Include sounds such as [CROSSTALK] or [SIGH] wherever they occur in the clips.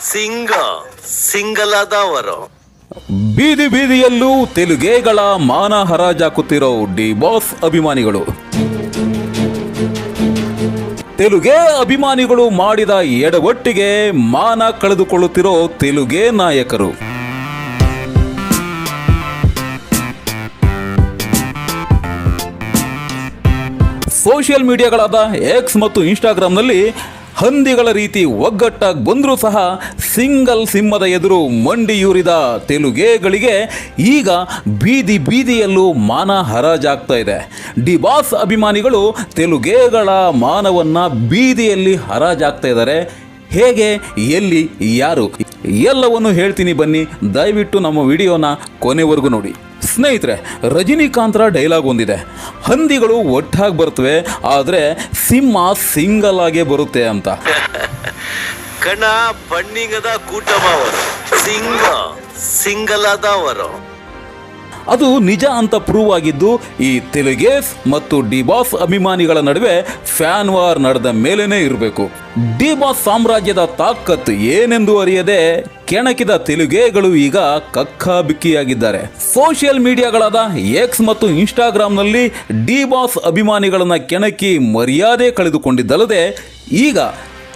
ಸಿಂಗ, ಸಿಂಗಲಾದವರು. ಬೀದಿ ಬೀದಿಯಲ್ಲೂ ತೆಲುಗೇಗಳ ಮಾನ ಹರಾಜಾಕುತ್ತಿರೋ D boss ಅಭಿಮಾನಿಗಳು. ತೆಲುಗೇ ಅಭಿಮಾನಿಗಳು ಮಾಡಿದ ಎಡವಟ್ಟಿಗೆ ಮಾನ ಕಳೆದುಕೊಳ್ಳುತ್ತಿರೋ ತೆಲುಗೇ ನಾಯಕರು. ಸೋಷಿಯಲ್ ಮೀಡಿಯಾಗಳಾದ ಎಕ್ಸ್ ಮತ್ತು ಇನ್ಸ್ಟಾಗ್ರಾಮ್ನಲ್ಲಿ ಹಂದಿಗಳ ರೀತಿ ಒಗ್ಗಟ್ಟಾಗಿ ಬಂದರೂ ಸಹ ಸಿಂಗಲ್ ಸಿಂಹದ ಎದುರು ಮಂಡಿಯೂರಿದ ತೆಲುಗೇಗಳಿಗೆ ಈಗ ಬೀದಿ ಬೀದಿಯಲ್ಲೂ ಮಾನ ಹರಾಜಾಗ್ತಾ ಇದೆ. ಡಿಬಾಸ್ ಅಭಿಮಾನಿಗಳು ತೆಲುಗೇಗಳ ಮಾನವನ್ನು ಬೀದಿಯಲ್ಲಿ ಹರಾಜಾಗ್ತಾ ಇದ್ದಾರೆ. ಹೇಗೆ, ಎಲ್ಲಿ, ಯಾರು? ಎಲ್ಲವನ್ನು ಹೇಳ್ತೀನಿ ಬನ್ನಿ. ದಯವಿಟ್ಟು ನಮ್ಮ ವಿಡಿಯೋನ ಕೊನೆವರೆಗೂ ನೋಡಿ. ಸ್ನೇಹಿತರೆ, ರಜನಿಕಾಂತರ ಡೈಲಾಗ್ ಒಂದಿದೆ. ಹಂದಿಗಳು ಒಟ್ಟಾಗಿ ಬರ್ತವೆ, ಆದರೆ ಸಿಂಹ ಸಿಂಗಲ್ ಆಗೇ ಬರುತ್ತೆ ಅಂತ. [LAUGHS] ಕಣ, ಬಣ್ಣಿಗದ ಕೂಟಮವರು ಸಿಂಗ ಸಿಂಗಲಾದವರು ಅದು ನಿಜ ಅಂತ ಪ್ರೂವ್ ಆಗಿದ್ದು, ಈ ತೆಲುಗೇಫ್ ಮತ್ತು ಡಿ ಬಾಸ್ ಅಭಿಮಾನಿಗಳ ನಡುವೆ ಫ್ಯಾನ್ ವಾರ್ ನಡೆದ ಮೇಲೇನೆ ಇರಬೇಕು. ಡಿ ಬಾಸ್ ಸಾಮ್ರಾಜ್ಯದ ತಾಕತ್ತು ಏನೆಂದು ಅರಿಯದೆ ಕೆಣಕಿದ ತೆಲುಗೇಗಳು ಈಗ ಕಕ್ಕಾಬಿಕ್ಕಿಯಾಗಿದ್ದಾರೆ. ಸೋಷಿಯಲ್ ಮೀಡಿಯಾಗಳಾದ ಎಕ್ಸ್ ಮತ್ತು ಇನ್ಸ್ಟಾಗ್ರಾಮ್ನಲ್ಲಿ ಡಿ ಬಾಸ್ ಅಭಿಮಾನಿಗಳನ್ನ ಕೆಣಕಿ ಮರ್ಯಾದೆ ಕಳೆದುಕೊಂಡಿದ್ದಲ್ಲದೆ, ಈಗ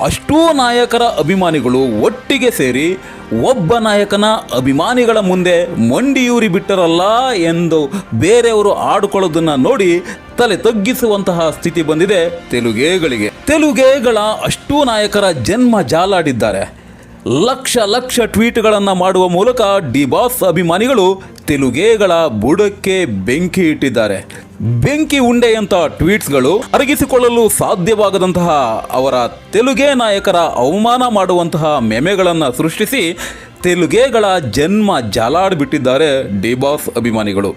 ಅಷ್ಟೂ ನಾಯಕರ ಅಭಿಮಾನಿಗಳು ಒಟ್ಟಿಗೆ ಸೇರಿ ಒಬ್ಬ ನಾಯಕನ ಅಭಿಮಾನಿಗಳ ಮುಂದೆ ಮಂಡಿಯೂರಿ ಬಿಟ್ಟರಲ್ಲ ಎಂದು ಬೇರೆಯವರು ಆಡಿಕೊಳ್ಳೋದನ್ನು ನೋಡಿ ತಲೆ ತಗ್ಗಿಸುವಂತಹ ಸ್ಥಿತಿ ಬಂದಿದೆ ತೆಲುಗೇಗಳಿಗೆ. ತೆಲುಗೇಗಳ ಅಷ್ಟೂ ನಾಯಕರ ಜನ್ಮ ಜಾಲಾಡಿದ್ದಾರೆ. ಲಕ್ಷ ಲಕ್ಷ ಟ್ವೀಟ್ಗಳನ್ನು ಮಾಡುವ ಮೂಲಕ ಡಿ ಬಾಸ್ ಅಭಿಮಾನಿಗಳು ತೆಲುಗೇಗಳ ಬುಡಕ್ಕೆ ಬೆಂಕಿ ಇಟ್ಟಿದ್ದಾರೆ. ಬೆಂಕಿ ಉಂಡೆಯಂತ ಟ್ವೀಟ್ಸ್ಗಳು ಅರಗಿಸಿಕೊಳ್ಳಲು ಸಾಧ್ಯವಾಗದಂತಹ ಅವರ ತೆಲುಗೇ ನಾಯಕರ ಅವಮಾನ ಮಾಡುವಂತಹ ಮೆಮೆಗಳನ್ನು ಸೃಷ್ಟಿಸಿ ತೆಲುಗೇಗಳ ಜನ್ಮ ಜಾಲಾಡ್ಬಿಟ್ಟಿದ್ದಾರೆ ಡಿಬಾಸ್ ಅಭಿಮಾನಿಗಳು.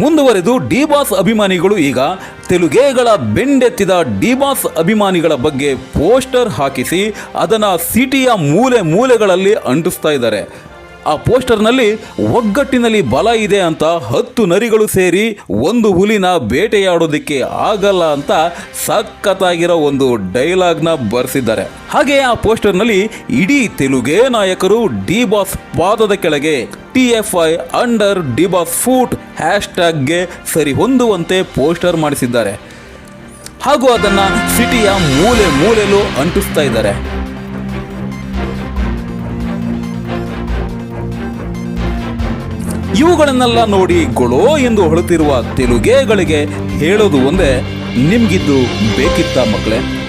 ಮುಂದುವರೆದು ಡಿ ಬಾಸ್ ಅಭಿಮಾನಿಗಳು ಈಗ ತೆಲುಗೇಗಳ ಬೆಂಡೆತ್ತಿದ ಡಿ ಬಾಸ್ ಅಭಿಮಾನಿಗಳ ಬಗ್ಗೆ ಪೋಸ್ಟರ್ ಹಾಕಿಸಿ ಅದನ್ನು ಸಿಟಿಯ ಮೂಲೆ ಮೂಲೆಗಳಲ್ಲಿ ಅಂಟಿಸ್ತಾ ಇದ್ದಾರೆ. ಆ ಪೋಸ್ಟರ್ನಲ್ಲಿ ಒಗ್ಗಟ್ಟಿನಲ್ಲಿ ಬಲ ಇದೆ ಅಂತ ಹತ್ತು ನರಿಗಳು ಸೇರಿ ಒಂದು ಹುಲಿನ ಬೇಟೆಯಾಡೋದಕ್ಕೆ ಆಗಲ್ಲ ಅಂತ ಸಖತ್ತಾಗಿರೋ ಒಂದು ಡೈಲಾಗ್ನ ಬರೆಸಿದ್ದಾರೆ. ಹಾಗೆ ಆ ಪೋಸ್ಟರ್ನಲ್ಲಿ ಇಡೀ ತೆಲುಗೇ ನಾಯಕರು ಡಿ ಬಾಸ್ ಪಾದದ ಕೆಳಗೆ T F I under D boss foot hash ಟ್ಯಾಗ್ಗೆ ಸರಿ ಹೊಂದುವಂತೆ ಪೋಸ್ಟರ್ ಮಾಡಿಸಿದ್ದಾರೆ. ಹಾಗೂ ಅದನ್ನು ಸಿಟಿಯ ಮೂಲೆ ಮೂಲೆಯಲ್ಲೂ ಅಂಟಿಸ್ತಾ ಇದ್ದಾರೆ. ಇವುಗಳನ್ನೆಲ್ಲ ನೋಡಿ ಗೊಳೋ ಎಂದು ಹೊಳುತ್ತಿರುವ ತೆಲುಗೇಗಳಿಗೆ ಹೇಳೋದು ಒಂದೇ ನಿಮ್ಗಿದ್ದು ಬೇಕಿತ್ತ ಮಕ್ಕಳೇ?